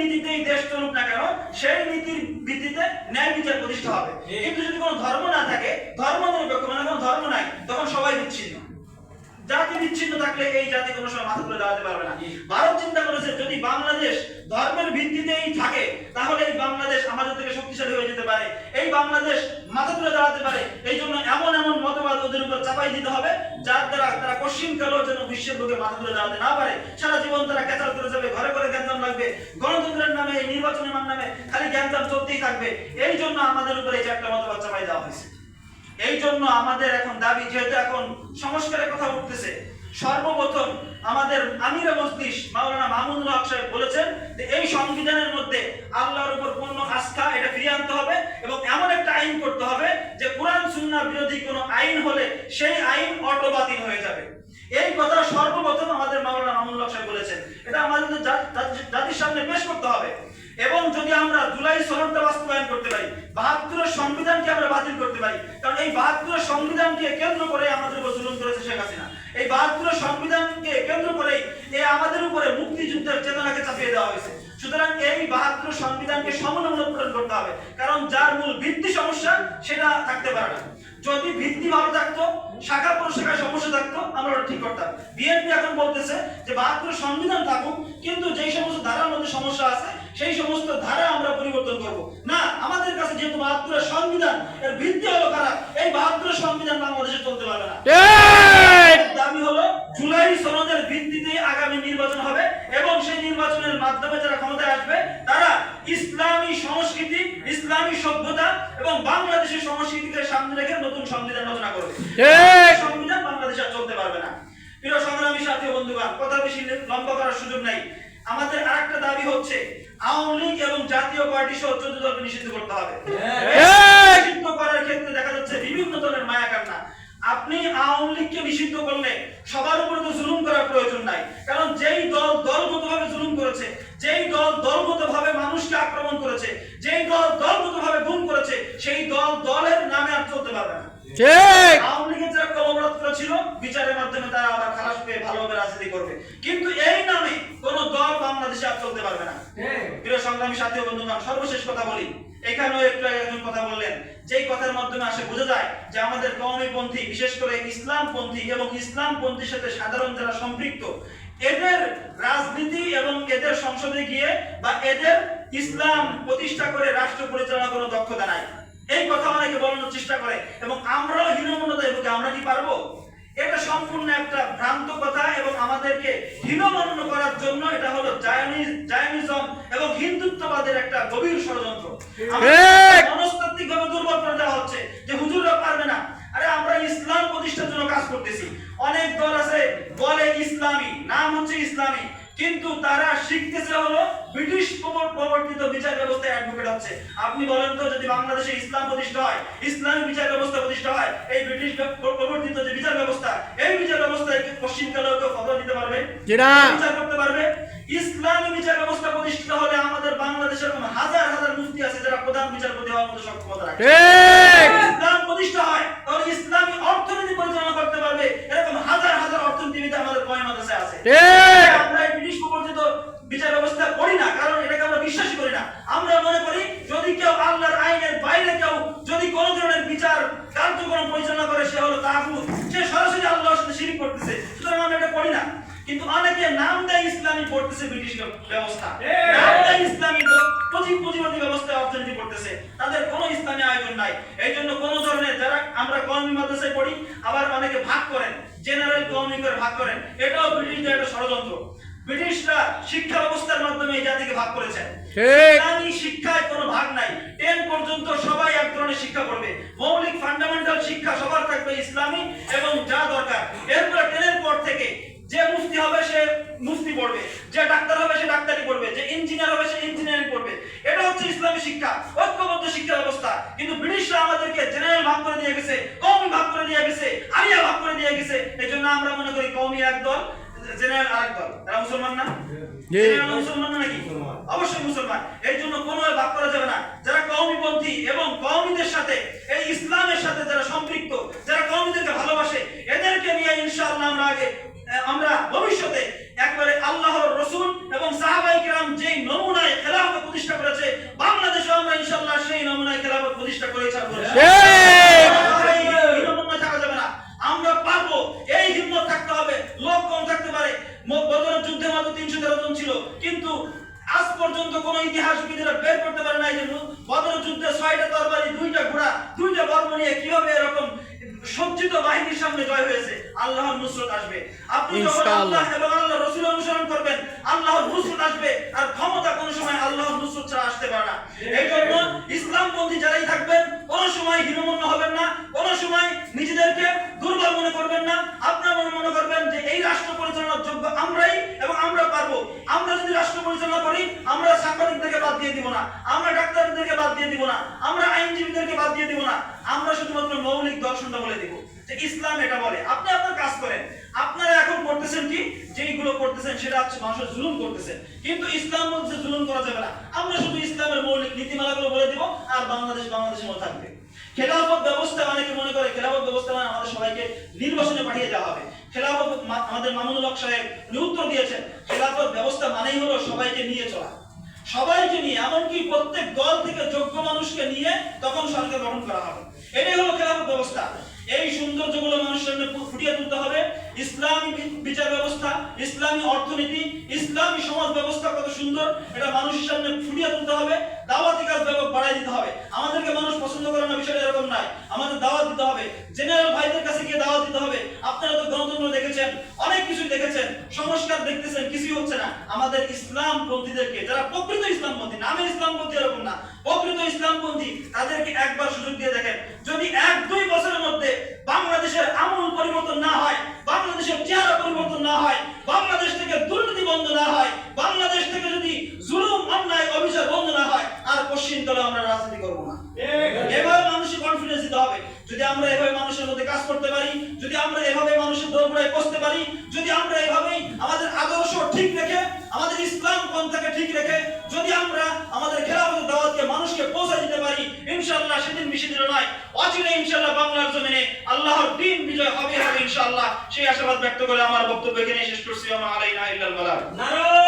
নীতিতেই দেশ চলুক না কেন সেই নীতির ভিত্তিতে ন্যায় বিচার প্রতিষ্ঠা হবে। কিন্তু যদি কোনো ধর্ম না থাকে ধর্ম নিরপেক্ষ মানে কোনো ধর্ম নাই তখন সবাই বিচ্ছিন্ন। জাতি বিচ্ছিন্ন থাকলে এই জাতি কোনো সময় মাথা তুলে দাঁড়াতে পারবে না। ভারত চিন্তা করেছে যদি বাংলাদেশ ধর্মের ভিত্তিতেই থাকে তাহলে এই বাংলাদেশ আমাদের থেকে শক্তিশালী হয়ে যেতে পারে। এই বাংলাদেশ মাথা তুলে দাঁড়াতে পারে। এই জন্য এমন এমন মতবাদ ওদের উপর চাপাই দিতে হবে যার দ্বারা তারা কশিন কালো যেন বিশ্বের লোকে মাথা তুলে দাঁড়াতে না পারে। সারা জীবন তারা ক্যাচাল করে যাবে ঘরে গণতন্ত্রের নামে, নির্বাচনের নামে খালি গ্যাঞ্জাম চলতেই থাকবে। এই জন্য আমাদের উপরে এই চারটা মতবাদ চাপাই দেওয়া হয়েছে। এই জন্য আমাদের এখন দাবি, যেহেতু এখন সংস্কারের কথা উঠতেছে, সর্বপ্রথম আমাদের আমিরা মজলিস মাওলানা মাহমুদুল হক সাহেব বলেছেন যে এই সংবিধানের মধ্যে আল্লাহর উপর পূর্ণ আস্থা এটা ফিরিয়ে আনতে হবে এবং এমন একটা আইন করতে হবে যে কোরআন, সুন্নাহ বিরোধী কোনো আইন হলে সেই আইন অটো হয়ে যাবে। এই কথা সর্বপ্রথম আমাদের মাওলানা মাহমুদুল হক সাহেব বলেছেন। এটা আমাদের সামনে পেশ করতে হবে। এবং যদি আমরা জুলাই সনদটা বাস্তবায়ন করতে পারি, বাহাত্তরের সংবিধানকে আমরা বাতিল করতে পারি, কারণ এই বাহাত্তরের সংবিধানকে কেন্দ্র করে আমাদের উপর জুলুম করেছে শেখ হাসিনা। এই বাহাত্তরের সংবিধানকে কেন্দ্র করেই এই আমাদের উপরে মুক্তিযুদ্ধের চেতনাকে চাপিয়ে দেওয়া হয়েছে। সুতরাং এই বাহাত্তর সংবিধানকে সমন্বয় করতে হবে, কারণ যার মূল ভিত্তি সমস্যা সেটা থাকতে পারে না। যদি ভিত্তি ভালো থাকতো শাখা প্রশাখায় সমস্যা থাকতো আমরা ওটা ঠিক করতাম। বিএনপি এখন বলতেছে যে বাহাত্তর সংবিধান থাকুক কিন্তু যেই সমস্ত ধারার মধ্যে সমস্যা আছে সেই সমস্ত ধারা আমরা পরিবর্তন করব। না আমাদের কাছে যেহেতু বাহাত্তরের সংবিধান এর ভিত্তি হলো খারাপ এই বাহাত্তরের সংবিধান বাংলাদেশে চলতে পারবে না। দাবি হলো জুলাই সনদের ভিত্তিতে আগামী নির্বাচন হবে এবং সেই নির্বাচনের মাধ্যমে যারা ক্ষমতায় আসবে তারা ইসলামী সংস্কৃতি ইসলামী সভ্যতা এবং বাংলাদেশের সংস্কৃতিকে সামনে রেখে নতুন সংবিধান রচনা করবে। সংবিধান বাংলাদেশে আর চলতে পারবে না। প্রিয় সংগ্রামী সাথী বন্ধুগণ কথা বেশি লম্বা করার সুযোগ নাই। আমাদের আরেকটা দাবি হচ্ছে আওয়ামী লীগ এবং জাতীয় পার্টি সহ চোদ্দ দলকে নিষিদ্ধ করতে হবে। নিষিদ্ধ করার ক্ষেত্রে দেখা যাচ্ছে বিভিন্ন দলের মায়া আপনি আওয়ামী লীগকে নিষিদ্ধ করলে সবার উপরে তো জুলুম করার প্রয়োজন নাই। কারণ যেই দল দলগতভাবে জুলুম করেছে যেই দল দলগতভাবে মানুষকে আক্রমণ করেছে যেই দল দলগতভাবে গুম করেছে সেই দল দলের নামে আর চলতে পারবে না। ঠিক। আওয়ামী লীগের যারা কলমরত ছিল বিচারের মাধ্যমে তারা আবার খালাস পেয়ে ভালোভাবে রাজনীতি করবে। কিন্তু এই নামে কোন দল বাংলাদেশে আর চলতে পারবে না। প্রিয় সংগ্রামী সাথী ও বন্ধুগণ সর্বশেষ কথা বলি। এখানেও একটু আগে একজন কথা বললেন যেই কথার মাধ্যমে আসে, বোঝা যায় যে আমাদের কওমিপন্থী বিশেষ করে ইসলামপন্থী এবং ইসলামপন্থীর সাথে সাধারণ যারা সম্পৃক্ত, এদের রাজনীতি এবং এদের সংসদে গিয়ে বা এদের ইসলাম প্রতিষ্ঠা করে রাষ্ট্র পরিচালনা করার দক্ষতা নাই। এই কথা অনেকে বলানোর চেষ্টা করে এবং আমরাও হীনমন্যতায় ভুগে আমরা কি পারব? এটা সম্পূর্ণ একটা ভ্রান্ত কথা এবং আমাদেরকে হীনমন্য করার জন্য এটা হলো জায়নিজম এবং হিন্দুত্ববাদের একটা গভীর ষড়যন্ত্র ঠিক। মনস্তাত্ত্বিক ভাবে দুর্বল করে দেওয়া হচ্ছে যে হুজুররা পারবে না আরে আমরা ইসলাম প্রতিষ্ঠার জন্য কাজ করতেছি অনেক দল আছে বলে ইসলামী নাম হচ্ছে ইসলামী কিন্তু তারা শিখতেছে হলো ব্রিটিশ প্রবর্তিত বিচার ব্যবস্থায় অ্যাডভোকেট হচ্ছে। আপনি বলেন তো যদি বাংলাদেশে ইসলাম প্রতিষ্ঠা হয় ইসলামী বিচার ব্যবস্থা প্রতিষ্ঠা হয় এই ব্রিটিশ প্রবর্তিত যে বিচার ব্যবস্থা এই বিচার ব্যবস্থায় কি পশ্চিমকালেও কেউ ফতোয়া দিতে পারবে? বিচার করতে পারবে? ইসলামী বিচার ব্যবস্থা প্রতিষ্ঠিত হলে আমাদের বাংলাদেশের হাজার হাজার মুফতি আছে যারা প্রধান বিচারপতি হওয়ার মতো সক্ষমতা রাখে। ঠিক। ইসলাম প্রতিষ্ঠা হয় তাহলে ইসলামী অর্থনীতি পরিচালনা করতে পারবে এরকম হাজার হাজার অর্থনীতিবিদ আমাদের কয় মাদ্রাসে আছে ঠিক আমরা এই ব্রিটিশ প্রবর্তিত বিচার ব্যবস্থা করি না কারণ এটাকে আমরা বিশ্বাসই করি না। আমরা মনে করি যদি কেউ আল্লাহর আইনের বাইরে কেউ যদি কোনো ধরনের বিচার কার্যক্রম পরিচালনা করে সে হলো তাগুত। সে সরাসরি আল্লাহর সাথে শিরিক করতেছে। সুতরাং আমরা এটা করি না। কিন্তু অনেকে নাম দেয় ইসলামী পড়তেছে ব্রিটিশ ব্যবস্থা। নাম দেয় ইসলামী পুঁজি পুঁজিবাদী ব্যবস্থায় অর্থনীতি করতেছে তাদের কোনো ইসলামী আয়োজন নাই। এই জন্য কোন ধরনের যারা আমরা কওমি মাদ্রাসায় পড়ি আবার অনেকে ভাগ করেন। জেনারেল কওমি করে ভাগ করেন। এটাও ব্রিটিশদের একটা ষড়যন্ত্র। ব্রিটিশরা শিক্ষা ব্যবস্থার মাধ্যমে এই জাতিকে ভাগ করেছেন ইসলামী শিক্ষায় কোনো ভাগ নাই। টেন পর্যন্ত সবাই এক ধরনের শিক্ষা পড়বে মৌলিক ফান্ডামেন্টাল শিক্ষা সবার থাকবে ইসলামী এবং যা দরকার। এরপরে টেনের পর থেকে যে মুফতি হবে সে মুফতি পড়বে যে ডাক্তার হবে সে ডাক্তারি পড়বে যে ইঞ্জিনিয়ার হবে সে ইঞ্জিনিয়ারিং পড়বে। এটা হচ্ছে ইসলামী শিক্ষা ঐক্যবদ্ধ শিক্ষা ব্যবস্থা। কিন্তু ব্রিটিশরা আমাদেরকে জেনারেল ভাগ করে দিয়ে গেছে কওমি ভাগ করে দিয়ে গেছে আলিয়া ভাগ করে দিয়ে গেছে। এই জন্য আমরা মনে করি কওমি এক দল একবারে আল্লাহর রসুল এবং সাহাবাই যেই নমুনায় খেলাফত প্রতিষ্ঠা করেছে বাংলাদেশে আমরা ইনশাআল্লাহ সেই নমুনায় প্রতিষ্ঠা করে ছাড়ব। আমরা পারব খেলা পর্যন্ত কোন ইতিহাসবিদেরা বের করতে পারে নাই যে বদর যুদ্ধে ছয়টা তরবারি দুইটা ঘোড়া দুইটা বর্ম নিয়ে কীভাবে এরকম সজ্জিত বাহিনীর সামনে জয় হয়েছে? আল্লাহর নুসরত আসবে। আপনি যখন আল্লাহ এবং আল্লাহ রসুল অনুসরণ করবেন আল্লাহর নুসরত আসবে। আর ক্ষমতা কোনো সময় আল্লাহর নুসরত ছাড়া আসতে পারে না। এই জন্য ইসলামপন্থী যারাই থাকবেন কোন সময় হীনমন্য হবেন না কোন সময় নিজেদেরকে দুর্বল মনে করবেন না আপনার মনে মনে করবেন যে এই রাষ্ট্র পরিচালনার যোগ্য আমরাই এবং আমরা পারব আমরা যদি রাষ্ট্র পরিচালনা করি আমরা সাংবাদিকদেরকে বাদ দিয়ে দিব না আমরা ডাক্তারদেরকে বাদ দিয়ে দিব না আমরা আইনজীবীদেরকে বাদ দিয়ে দিব না আমরা শুধুমাত্র মৌলিক দর্শনটা বলে দিব। যে ইসলাম এটা বলে। আপনি আপনার কাজ করেন। আপনারা এখন করতেছেন কি? যেইগুলো করতেছেন সেটা হচ্ছে মানুষের জুলুম করতেছেন। কিন্তু ইসলাম বলছে জুলুম করা যাবে না। আমরা শুধু ইসলামের মৌলিক নীতিমালাগুলো বলে দিব আর বাংলাদেশ বাংলাদেশের মতো থাকবে। খেলাফত ব্যবস্থা অনেকে মনে করে, খেলাফত ব্যবস্থা মানে আমাদের সবাইকে নির্বাচনে পাঠিয়ে দেওয়া হবে। খেলাফত আমাদের মামুনুল হক সাহেব উনি উত্তর দিয়েছেন। খেলাফত ব্যবস্থা মানেই হলো সবাইকে নিয়ে চলা। সবাইকে নিয়ে, এমনকি প্রত্যেক দল থেকে যোগ্য মানুষকে নিয়ে তখন সরকার গঠন করা হবে। এটাই হলো খেলাফত ব্যবস্থা। এই সৌন্দর্যগুলো মানুষের সামনে ফুটিয়ে তুলতে হবে। ইসলামী বিচার ব্যবস্থা, ইসলামী অর্থনীতি, ইসলামী সমাজ ব্যবস্থা কত সুন্দর, এটা মানুষের সামনে ফুটিয়ে তুলতে হবে। দাওয়াতি কাজ বাড়াই দিতে হবে। আমাদেরকে মানুষ পছন্দ করে না, বিষয়টা এরকম নাই আমাদের দাওয়াত দিতে হবে। জেনারেল ভাইদের কাছে গিয়ে দাওয়াত দিতে হবে। আপনারা তো গণতন্ত্র দেখেছেন। দেখেছেন সংস্কার দেখতেছেন কিছুই হচ্ছে না। আমাদের ইসলাম পন্থীদেরকে যারা প্রকৃত ইসলামপন্থী নামে ইসলামপন্থী এরকম না প্রকৃত ইসলামপন্থী তাদেরকে একবার সুযোগ দিয়ে দেখেন যদি এক দুই বছরের মধ্যে বাংলাদেশের আমূল পরিবর্তন না হয় বাংলাদেশের চেহারা পরিবর্তন না হয় বাংলাদেশ থেকে দুর্নীতি বন্ধ না হয় বাংলাদেশ থেকে যদি জুলুম অন্যায় অবিচার বন্ধ না হয় আর পশ্চিম দলে আমরা রাজনীতি করব না। এভাবে মানুষের কনফিডেন্স দিতে হবে। যদি আমরা এভাবে মানুষের করতে পারি, যদি আমরা এভাবে মানুষের দরবারে বসতে পারি, যদি আমরা এভাবেই আমাদের আদর্শ ঠিক রেখে, আমাদের ইসলাম পন্থাকে ঠিক রেখে, যদি আমরা আমাদের খেলাফত দাওয়াতকে মানুষকে পৌঁছে দিতে পারি, ইনশাআল্লাহ সেদিন বেশি দিন নয়। অচিরে ইনশাআল্লাহ বাংলার জমিনে আল্লাহর দিন বিজয় হবে হবে ইনশাআল্লাহ। সেই আশাবাদ ব্যক্ত করে আমার বক্তব্য এখানে শেষ করছি। আমার আলাইনা ইল্লাল বালাগ। নারায় তাকবীর